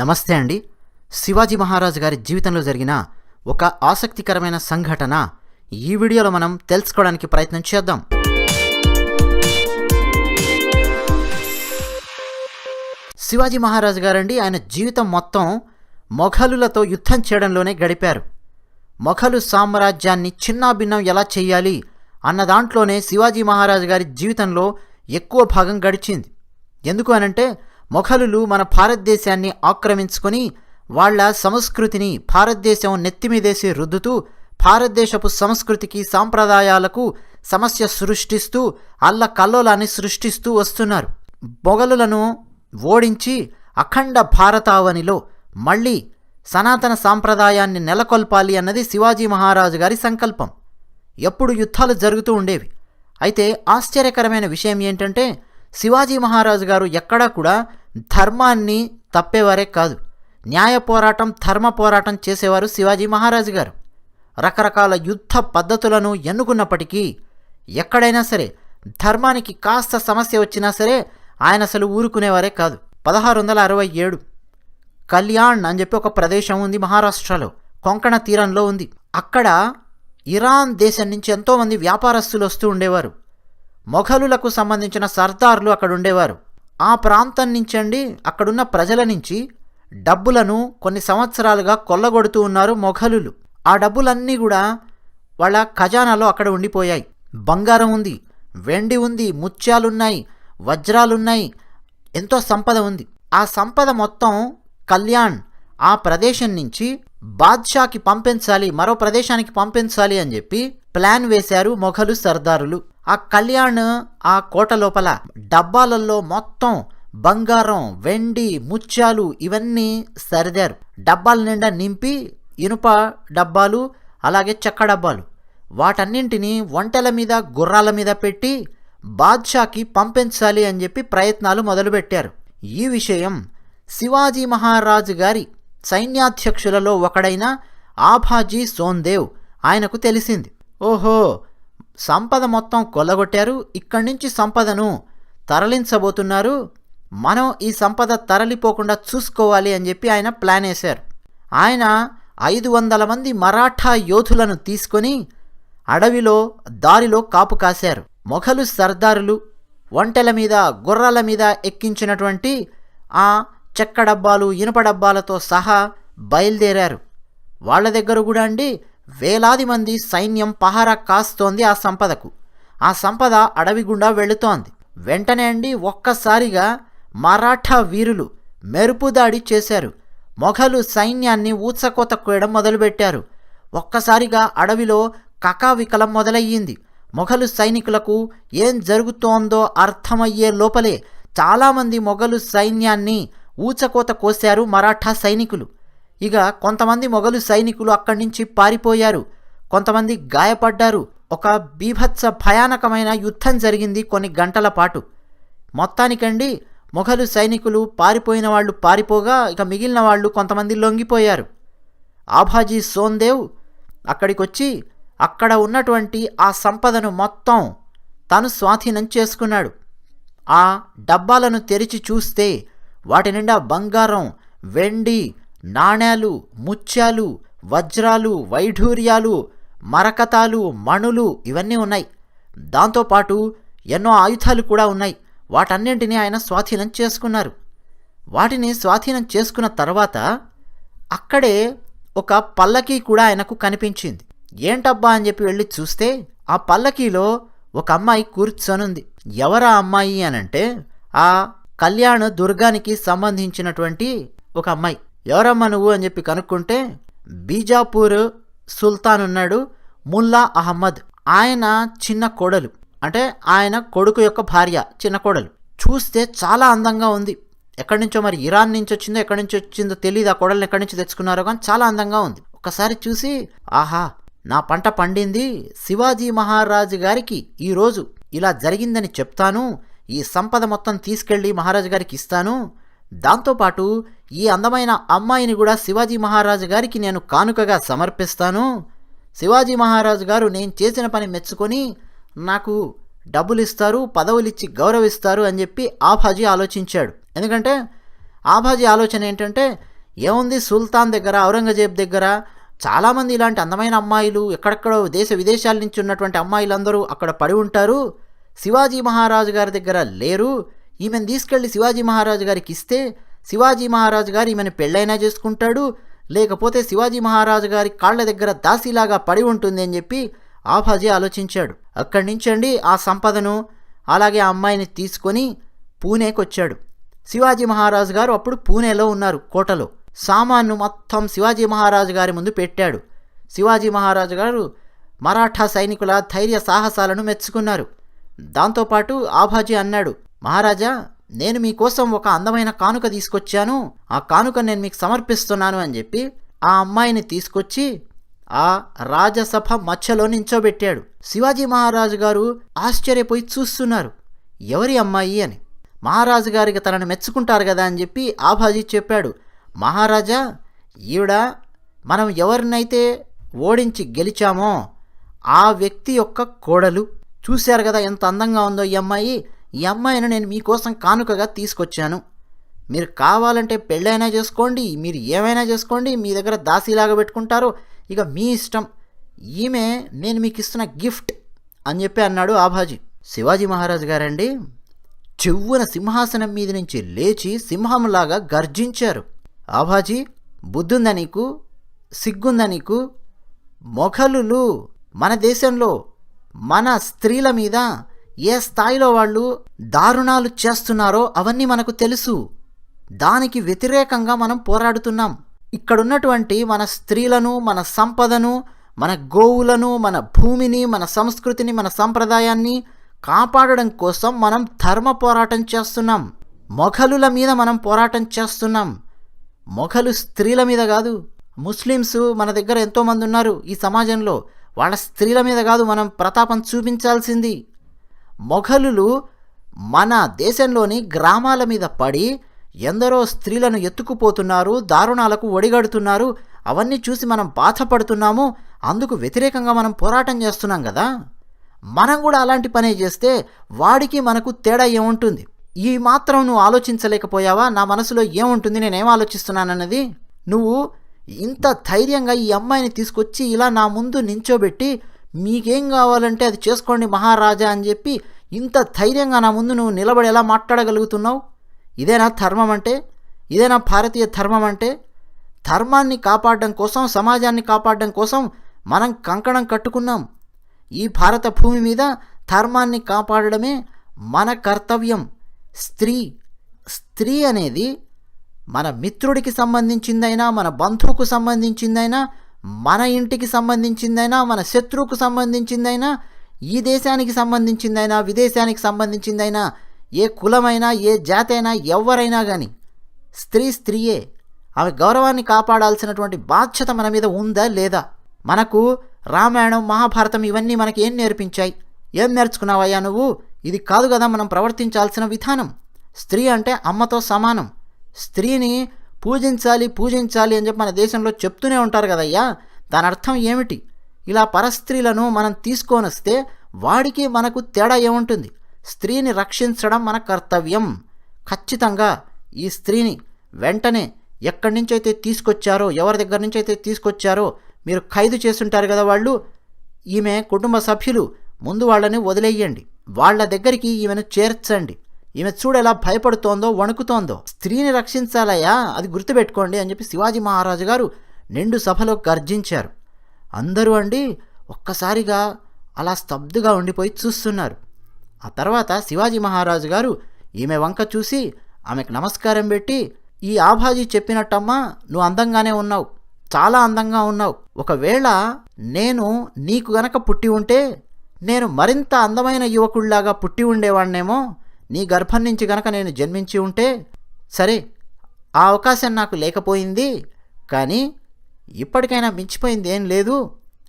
నమస్తే అండి. శివాజీ మహారాజు గారి జీవితంలో జరిగిన ఒక ఆసక్తికరమైన సంఘటన ఈ వీడియోలో మనం తెలుసుకోవడానికి ప్రయత్నం చేద్దాం. శివాజీ మహారాజు గారండి ఆయన జీవితం మొత్తం మొఘలులతో యుద్ధం చేయడంలోనే గడిపారు. మొఘలు సామ్రాజ్యాన్ని చిన్నాభిన్నం ఎలా చేయాలి అన్న దాంట్లోనే శివాజీ మహారాజు గారి జీవితంలో ఎక్కువ భాగం గడిచింది. ఎందుకు అనంటే మొఘలులు మన భారతదేశాన్ని ఆక్రమించుకొని వాళ్ళ సంస్కృతిని భారతదేశం నెత్తిమీదేసి రుద్దుతూ భారతదేశపు సంస్కృతికి సాంప్రదాయాలకు సమస్య సృష్టిస్తూ అల్ల కల్లోలాన్ని సృష్టిస్తూ వస్తున్నారు. మొఘలులను ఓడించి అఖండ భారతావనిలో మళ్ళీ సనాతన సాంప్రదాయాన్ని నెలకొల్పాలి అన్నది శివాజీ మహారాజు గారి సంకల్పం. ఎప్పుడు యుద్ధాలు జరుగుతూ ఉండేవి. అయితే ఆశ్చర్యకరమైన విషయం ఏంటంటే శివాజీ మహారాజు గారు ఎక్కడా కూడా ధర్మాన్ని తప్పేవారే కాదు. న్యాయ పోరాటం ధర్మ పోరాటం చేసేవారు శివాజీ మహారాజు గారు. రకరకాల యుద్ధ పద్ధతులను ఎన్నుకున్నప్పటికీ ఎక్కడైనా సరే ధర్మానికి కాస్త సమస్య వచ్చినా సరే ఆయన అసలు ఊరుకునేవారే కాదు. పదహారు వందల అరవై ఏడు కళ్యాణ్ అని చెప్పి ఒక ప్రదేశం ఉంది మహారాష్ట్రలో. కొంకణ తీరంలో ఉంది. అక్కడ ఇరాన్ దేశం నుంచి ఎంతోమంది వ్యాపారస్తులు వస్తూ ఉండేవారు. మొఘలులకు సంబంధించిన సర్దార్లు అక్కడ ఉండేవారు. ఆ ప్రాంతం నుంచి అండి అక్కడున్న ప్రజల నుంచి డబ్బులను కొన్ని సంవత్సరాలుగా కొల్లగొడుతూ ఉన్నారు మొఘలులు. ఆ డబ్బులన్నీ కూడా వాళ్ళ ఖజానాలో అక్కడ ఉండిపోయాయి. బంగారం ఉంది వెండి ఉంది ముత్యాలున్నాయి వజ్రాలున్నాయి ఎంతో సంపద ఉంది. ఆ సంపద మొత్తం కళ్యాణ్ ఆ ప్రదేశం నుంచి బాద్షాకి పంపించాలి మరో ప్రదేశానికి పంపించాలి అని చెప్పి ప్లాన్ వేశారు మొఘలు సర్దారులు. ఆ కళ్యాణ్ ఆ కోట లోపల డబ్బాలలో మొత్తం బంగారం వెండి ముత్యాలు ఇవన్నీ సరిదారు. డబ్బాల నిండా నింపి ఇనుప డబ్బాలు అలాగే చెక్క డబ్బాలు. వాటన్నింటినీ ఒంటెల మీద గుర్రాల మీద పెట్టి బాద్షాకి పంపించాలి అని చెప్పి ప్రయత్నాలు మొదలుపెట్టారు. ఈ విషయం శివాజీ మహారాజు గారి సైన్యాధ్యక్షులలో ఒకడైన ఆభాజీ సోన్దేవ్ ఆయనకు తెలిసింది. ఓహో సంపద మొత్తం కొల్లగొట్టారు ఇక్కడి నుంచి సంపదను తరలించబోతున్నారు మనం ఈ సంపద తరలిపోకుండా చూసుకోవాలి అని చెప్పి ఆయన ప్లాన్ వేశారు. ఆయన ఐదు వందల మంది మరాఠా యోధులను తీసుకొని అడవిలో దారిలో కాపు కాశారు. మొఘలు సర్దారులు ఒంటెల మీద గుర్రాల మీద ఎక్కించినటువంటి ఆ చెక్క డబ్బాలు ఇనుప డబ్బాలతో సహా బయలుదేరారు. వాళ్ళ దగ్గర కూడా అండి వేలాది మంది సైన్యం పహారా కాస్తోంది ఆ సంపదకు. ఆ సంపద అడవి గుండా వెళుతోంది. వెంటనే అండి ఒక్కసారిగా మరాఠా వీరులు మెరుపు దాడి చేశారు. మొఘలు సైన్యాన్ని ఊత్సకోత కోయడం మొదలుపెట్టారు. ఒక్కసారిగా అడవిలో కకావికలం మొదలయ్యింది. మొఘలు సైనికులకు ఏం జరుగుతోందో అర్థమయ్యే లోపలే చాలామంది మొఘలు సైన్యాన్ని ఊచకోత కోశారు మరాఠా సైనికులు. ఇక కొంతమంది మొఘలు సైనికులు అక్కడి నుంచి పారిపోయారు. కొంతమంది గాయపడ్డారు. ఒక బీభత్స భయానకమైన యుద్ధం జరిగింది కొన్ని గంటల పాటు. మొత్తానికండి మొఘలు సైనికులు పారిపోయిన వాళ్ళు పారిపోగా ఇక మిగిలిన వాళ్ళు కొంతమంది లొంగిపోయారు. ఆభాజీ సోన్దేవ్ అక్కడికొచ్చి అక్కడ ఉన్నటువంటి ఆ సంపదను మొత్తం తాను స్వాధీనం చేసుకున్నాడు. ఆ డబ్బాలను తెరిచి చూస్తే వాటి నిండా బంగారం వెండి నాణేలు ముత్యాలు వజ్రాలు వైఢూర్యాలు మరకతాలు మణులు ఇవన్నీ ఉన్నాయి. దాంతోపాటు ఎన్నో ఆయుధాలు కూడా ఉన్నాయి. వాటన్నింటినీ ఆయన స్వాధీనం చేసుకున్నారు. వాటిని స్వాధీనం చేసుకున్న తర్వాత అక్కడే ఒక పల్లకీ కూడా ఆయనకు కనిపించింది. ఏంటబ్బా అని చెప్పి వెళ్ళి చూస్తే ఆ పల్లకీలో ఒక అమ్మాయి కూర్చొనుంది. ఎవరా అమ్మాయి అనంటే ఆ కళ్యాణ్ దుర్గానికి సంబంధించినటువంటి ఒక అమ్మాయి. ఎవరమ్మా నువ్వు అని చెప్పి కనుక్కుంటే బీజాపూర్ సుల్తాన్ ఉన్నాడు ముల్లా అహ్మద్. ఆయన చిన్న కోడలు. అంటే ఆయన కొడుకు యొక్క భార్య చిన్న కోడలు. చూస్తే చాలా అందంగా ఉంది. ఎక్కడి నుంచో మరి ఇరాన్ నుంచి వచ్చిందో ఎక్కడి నుంచి వచ్చిందో తెలియదు ఆ కోడల్ని ఎక్కడి నుంచి తెచ్చుకున్నారో కానీ చాలా అందంగా ఉంది. ఒకసారి చూసి ఆహా నా పంట పండింది శివాజీ మహారాజు గారికి. ఈరోజు ఇలా జరిగిందని చెప్తాను. ఈ సంపద మొత్తం తీసుకెళ్ళి మహారాజు గారికి ఇస్తాను. దాంతోపాటు ఈ అందమైన అమ్మాయిని కూడా శివాజీ మహారాజు గారికి నేను కానుకగా సమర్పిస్తాను. శివాజీ మహారాజు గారు నేను చేసిన పని మెచ్చుకొని నాకు డబ్బులు ఇస్తారు పదవులు ఇచ్చి గౌరవిస్తారు అని చెప్పి ఆభాజీ ఆలోచించాడు. ఎందుకంటే ఆభాజీ ఆలోచన ఏంటంటే ఏముంది సుల్తాన్ దగ్గర ఔరంగజేబ్ దగ్గర చాలామంది ఇలాంటి అందమైన అమ్మాయిలు ఎక్కడెక్కడో దేశ విదేశాల నుంచి ఉన్నటువంటి అమ్మాయిలందరూ అక్కడ పడి ఉంటారు. శివాజీ మహారాజు గారి దగ్గర లేరు. ఈమెను తీసుకెళ్ళి శివాజీ మహారాజు గారికి ఇస్తే శివాజీ మహారాజు గారు ఈమెను పెళ్ళైనా చేసుకుంటాడు. లేకపోతే శివాజీ మహారాజు గారి కాళ్ళ దగ్గర దాసిలాగా పడి ఉంటుంది అని చెప్పి ఆభాజీ ఆలోచించాడు. అక్కడి నుంచండి ఆ సంపదను అలాగే ఆ అమ్మాయిని తీసుకొని పూణేకి వచ్చాడు. శివాజీ మహారాజు గారు అప్పుడు పూణేలో ఉన్నారు కోటలో. సామాన్ను మొత్తం శివాజీ మహారాజు గారి ముందు పెట్టాడు. శివాజీ మహారాజు గారు మరాఠా సైనికుల ధైర్య సాహసాలను మెచ్చుకున్నారు. దాంతోపాటు ఆభాజీ అన్నాడు మహారాజా నేను మీకోసం ఒక అందమైన కానుక తీసుకొచ్చాను. ఆ కానుక నేను మీకు సమర్పిస్తున్నాను అని చెప్పి ఆ అమ్మాయిని తీసుకొచ్చి ఆ రాజసభ మధ్యలో నించోబెట్టాడు. శివాజీ మహారాజు గారు ఆశ్చర్యపోయి చూస్తున్నారు ఎవరి అమ్మాయి అని? మహారాజు గారికి తనను మెచ్చుకుంటారు కదా అని చెప్పి ఆభాజీ చెప్పాడు మహారాజా ఈవిడ మనం ఎవరినైతే ఓడించి గెలిచామో ఆ వ్యక్తి యొక్క కోడలు. చూశారు కదా ఎంత అందంగా ఉందో ఈ అమ్మాయి. ఈ అమ్మాయిని నేను మీకోసం కానుకగా తీసుకొచ్చాను. మీరు కావాలంటే పెళ్ళైనా చేసుకోండి మీరు ఏమైనా చేసుకోండి మీ దగ్గర దాసీలాగా పెట్టుకుంటారో. ఇక మీ ఇష్టం. ఈమె నేను మీకు ఇస్తున్న గిఫ్ట్ అని చెప్పి అన్నాడు ఆభాజీ. శివాజీ మహారాజు గారండి చెవ్వున సింహాసనం మీద నుంచి లేచి సింహంలాగా గర్జించారు. ఆభాజీ బుద్ధుందా నీకు? సిగ్గుందా నీకు? మొఘలులు మన దేశంలో మన స్త్రీల మీద ఏ స్థాయిలో వాళ్ళు దారుణాలు చేస్తున్నారో అవన్నీ మనకు తెలుసు. దానికి వ్యతిరేకంగా మనం పోరాడుతున్నాం. ఇక్కడున్నటువంటి మన స్త్రీలను మన సంపదను మన గోవులను మన భూమిని మన సంస్కృతిని మన సంప్రదాయాన్ని కాపాడడం కోసం మనం ధర్మ పోరాటం చేస్తున్నాం. మొఘలుల మీద మనం పోరాటం చేస్తున్నాం. మొఘలు స్త్రీల మీద కాదు. ముస్లిమ్స్ మన దగ్గర ఎంతోమంది ఉన్నారు ఈ సమాజంలో. వాళ్ళ స్త్రీల మీద కాదు మనం ప్రతాపం చూపించాల్సింది. మొఘలులు మన దేశంలోని గ్రామాల మీద పడి ఎందరో స్త్రీలను ఎత్తుకుపోతున్నారు దారుణాలకు ఒడిగడుతున్నారు. అవన్నీ చూసి మనం బాధపడుతున్నాము. అందుకు వ్యతిరేకంగా మనం పోరాటం చేస్తున్నాం కదా. మనం కూడా అలాంటి పనే చేస్తే వాడికి మనకు తేడా ఏముంటుంది? ఈ మాత్రం నువ్వు ఆలోచించలేకపోయావా? నా మనసులో ఏముంటుంది? నేనేం ఆలోచిస్తున్నానన్నది? నువ్వు ఇంత ధైర్యంగా ఈ అమ్మాయిని తీసుకొచ్చి ఇలా నా ముందు నించోబెట్టి మీకేం కావాలంటే అది చేసుకోండి మహారాజా అని చెప్పి ఇంత ధైర్యంగా నా ముందు నువ్వు నిలబడి ఎలా మాట్లాడగలుగుతున్నావు? ఇదేనా ధర్మం అంటే? ఇదేనా భారతీయ ధర్మం అంటే? ధర్మాన్ని కాపాడడం కోసం సమాజాన్ని కాపాడడం కోసం మనం కంకణం కట్టుకున్నాం. ఈ భారత భూమి మీద ధర్మాన్ని కాపాడడమే మన కర్తవ్యం. స్త్రీ స్త్రీ అనేది మన మిత్రుడికి సంబంధించిందైనా మన బంధువుకు సంబంధించిందైనా మన ఇంటికి సంబంధించిందైనా మన శత్రువుకు సంబంధించిందైనా ఈ దేశానికి సంబంధించిందైనా విదేశానికి సంబంధించిందైనా ఏ కులమైనా ఏ జాతి అయినా ఎవరైనా కానీ స్త్రీ స్త్రీయే. ఆమె గౌరవాన్ని కాపాడాల్సినటువంటి బాధ్యత మన మీద ఉందా లేదా? మనకు రామాయణం మహాభారతం ఇవన్నీ మనకి ఏం నేర్పించాయి? ఏం నేర్చుకున్నావయ్యా నువ్వు? ఇది కాదు కదా మనం ప్రవర్తించాల్సిన విధానం. స్త్రీ అంటే అమ్మతో సమానం. స్త్రీని పూజించాలి పూజించాలి అని చెప్పి మన దేశంలో చెప్తూనే ఉంటారు కదయ్యా. దాని అర్థం ఏమిటి? ఇలా పరస్త్రీలను మనం తీసుకొని వస్తే వాడికి మనకు తేడా ఏముంటుంది? స్త్రీని రక్షించడం మన కర్తవ్యం. ఖచ్చితంగా ఈ స్త్రీని వెంటనే ఎక్కడి నుంచి అయితే తీసుకొచ్చారో ఎవరి దగ్గర నుంచి అయితే తీసుకొచ్చారో మీరు ఖైదు చేసుంటారు కదా వాళ్ళు. ఈమె కుటుంబ సభ్యులు ముందు వాళ్ళని వదిలేయండి. వాళ్ళ దగ్గరికి ఈమెను చేర్చండి. ఈమె చూడెలా భయపడుతోందో వణుకుతోందో. స్త్రీని రక్షించాలయ్యా అది గుర్తుపెట్టుకోండి అని చెప్పి శివాజీ మహారాజు గారు నిండు సభలో గర్జించారు. అందరూ అండి ఒక్కసారిగా అలా స్తబ్దుగా ఉండిపోయి చూస్తున్నారు. ఆ తర్వాత శివాజీ మహారాజు గారు ఈమె వంక చూసి ఆమెకు నమస్కారం పెట్టి ఈ ఆభాజీ చెప్పినట్టమ్మా నువ్వు అందంగానే ఉన్నావు చాలా అందంగా ఉన్నావు. ఒకవేళ నేను నీకు గనక పుట్టి ఉంటే నేను మరింత అందమైన యువకుడిలాగా పుట్టి ఉండేవాడినేమో నీ గర్భం నుంచి గనక నేను జన్మించి ఉంటే సరే ఆ అవకాశం నాకు లేకపోయింది కానీ ఇప్పటికైనా మించిపోయింది ఏం లేదు.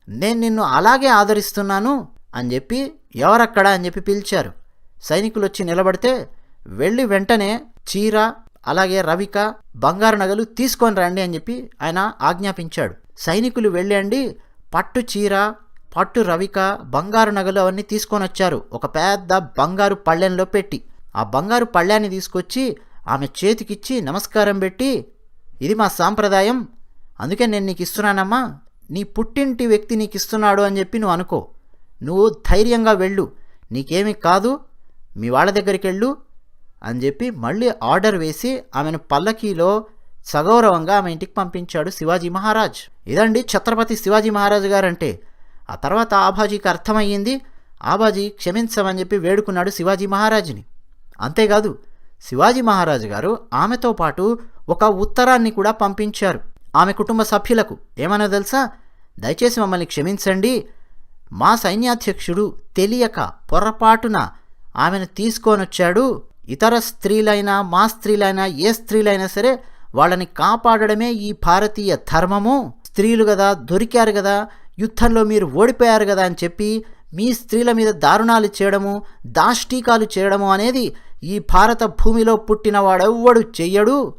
నేను నిన్ను అలాగే ఆదరిస్తున్నాను అని చెప్పి ఎవరక్కడ అని చెప్పి పిలిచారు. సైనికులు వచ్చి నిలబడితే వెళ్ళి వెంటనే చీర అలాగే రవిక బంగారు నగలు తీసుకొని రండి అని చెప్పి ఆయన ఆజ్ఞాపించాడు. సైనికులు వెళ్ళండి పట్టు చీర పట్టు రవిక బంగారు నగలు అవన్నీ తీసుకొని వచ్చారు ఒక పెద్ద బంగారు పళ్ళెంలో పెట్టి. ఆ బంగారు పళ్ళాన్ని తీసుకొచ్చి ఆమె చేతికిచ్చి నమస్కారం పెట్టి ఇది మా సాంప్రదాయం. అందుకే నేను నీకు ఇస్తున్నానమ్మా. నీ పుట్టింటి వ్యక్తి నీకు ఇస్తున్నాడు అని చెప్పి నువ్వు అనుకో. నువ్వు ధైర్యంగా వెళ్ళు. నీకేమీ కాదు. మీ వాళ్ళ దగ్గరికి వెళ్ళు అని చెప్పి మళ్ళీ ఆర్డర్ వేసి ఆమెను పల్లకీలో సగౌరవంగా ఆమె ఇంటికి పంపించాడు శివాజీ మహారాజ్. ఇదండి ఛత్రపతి శివాజీ మహారాజ్ గారంటే ఆ తర్వాత ఆబాజీకి అర్థమయ్యింది ఆబాజీ క్షమించమని చెప్పి వేడుకున్నాడు శివాజీ మహారాజుని. అంతేకాదు శివాజీ మహారాజు గారు ఆమెతో పాటు ఒక ఉత్తరాన్ని కూడా పంపించారు ఆమె కుటుంబ సభ్యులకు. ఏమన్నా తెలుసా? దయచేసి మమ్మల్ని క్షమించండి మా సైన్యాధ్యక్షుడు తెలియక పొరపాటున ఆమెను తీసుకొనొచ్చాడు. ఇతర స్త్రీలైనా మా స్త్రీలైనా ఏ స్త్రీలైనా సరే వాళ్ళని కాపాడడమే ఈ భారతీయ ధర్మము. స్త్రీలు కదా దొరికారు కదా యుద్ధంలో మీరు ఓడిపోయారు కదా అని చెప్పి మీ స్త్రీల మీద దారుణాలు చేయడము దాష్టీకాలు చేయడము అనేది ఈ భారత భూమిలో పుట్టిన వాడెవ్వడు చెయ్యడు.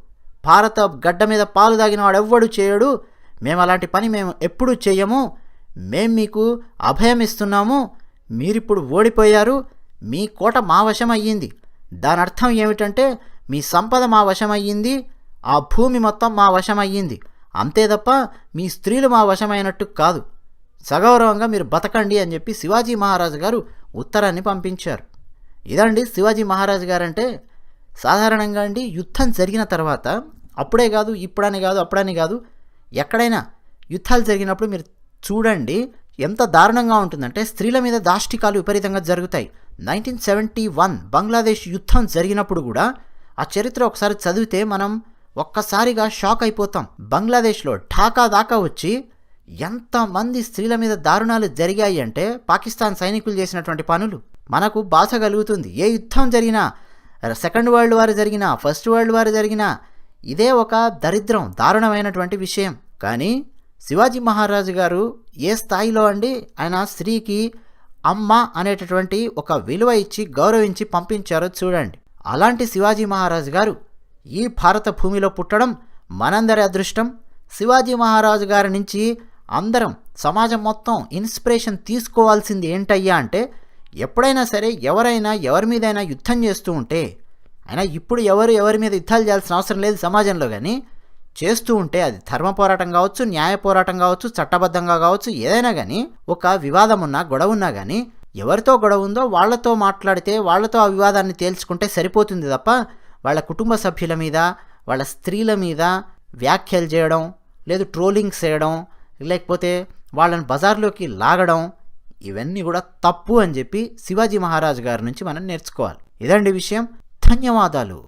భారత గడ్డ మీద పాలు తాగిన వాడెవ్వడు చేయడు మేము అలాంటి పని మేము ఎప్పుడూ చెయ్యము. మేం మీకు అభయం ఇస్తున్నాము. మీరిప్పుడు ఓడిపోయారు. మీ కోట మా వశం అయ్యింది. దాని అర్థం ఏమిటంటే మీ సంపద మా వశం అయ్యింది. ఆ భూమి మొత్తం మా వశం అయ్యింది. అంతే తప్ప మీ స్త్రీలు మా వశమైనట్టు కాదు. సగౌరవంగా మీరు బతకండి అని చెప్పి శివాజీ మహారాజు గారు ఉత్తరాన్ని పంపించారు. ఇదండి శివాజీ మహారాజు గారంటే సాధారణంగా అండి యుద్ధం జరిగిన తర్వాత అప్పుడే కాదు ఇప్పుడని కాదు అప్పుడని కాదు ఎక్కడైనా యుద్ధాలు జరిగినప్పుడు మీరు చూడండి ఎంత దారుణంగా ఉంటుందంటే స్త్రీల మీద దాష్టికాలు విపరీతంగా జరుగుతాయి. నైన్టీన్ సెవెంటీ వన్ బంగ్లాదేశ్ యుద్ధం జరిగినప్పుడు కూడా ఆ చరిత్ర ఒకసారి చదివితే మనం ఒక్కసారిగా షాక్ అయిపోతాం. బంగ్లాదేశ్లో ఢాకా దాకా వచ్చి ఎంతమంది స్త్రీల మీద దారుణాలు జరిగాయి అంటే పాకిస్తాన్ సైనికులు చేసినటువంటి పనులు మనకు బాధ కలుగుతుంది. ఏ యుద్ధం జరిగినా సెకండ్ వరల్డ్ వార్ జరిగినా ఫస్ట్ వరల్డ్ వార్ జరిగినా ఇదే ఒక దరిద్రం దారుణమైనటువంటి విషయం. కానీ శివాజీ మహారాజు గారు ఏ స్థాయిలో అండి ఆయన స్త్రీకి అమ్మ అనేటటువంటి ఒక విలువ ఇచ్చి గౌరవించి పంపించారో చూడండి. అలాంటి శివాజీ మహారాజు గారు ఈ భారత భూమిలో పుట్టడం మనందరి అదృష్టం. శివాజీ మహారాజు గారి నుంచి అందరం సమాజం మొత్తం ఇన్స్పిరేషన్ తీసుకోవాల్సింది ఏంటయ్యా అంటే ఎప్పుడైనా సరే ఎవరైనా ఎవరి మీదైనా యుద్ధం చేస్తూ ఉంటే అయినా ఇప్పుడు ఎవరు ఎవరి మీద యుద్ధాలు చేయాల్సిన అవసరం లేదు సమాజంలో కానీ చేస్తూ ఉంటే అది ధర్మ పోరాటం కావచ్చు న్యాయ పోరాటం కావచ్చు చట్టబద్ధంగా కావచ్చు ఏదైనా కానీ ఒక వివాదం ఉన్నా గొడవ ఉన్నా కానీ ఎవరితో గొడవ ఉందో వాళ్ళతో మాట్లాడితే వాళ్ళతో ఆ వివాదాన్ని తేల్చుకుంటే సరిపోతుంది తప్ప వాళ్ళ కుటుంబ సభ్యుల మీద వాళ్ళ స్త్రీల మీద వ్యాఖ్యలు చేయడం లేదు ట్రోలింగ్స్ చేయడం లేకపోతే వాళ్ళని బజార్లోకి లాగడం ఇవన్నీ కూడా తప్పు అని చెప్పి శివాజీ మహారాజు గారి నుంచి మనం నేర్చుకోవాలి. ఇదండి విషయం. ధన్యవాదాలు.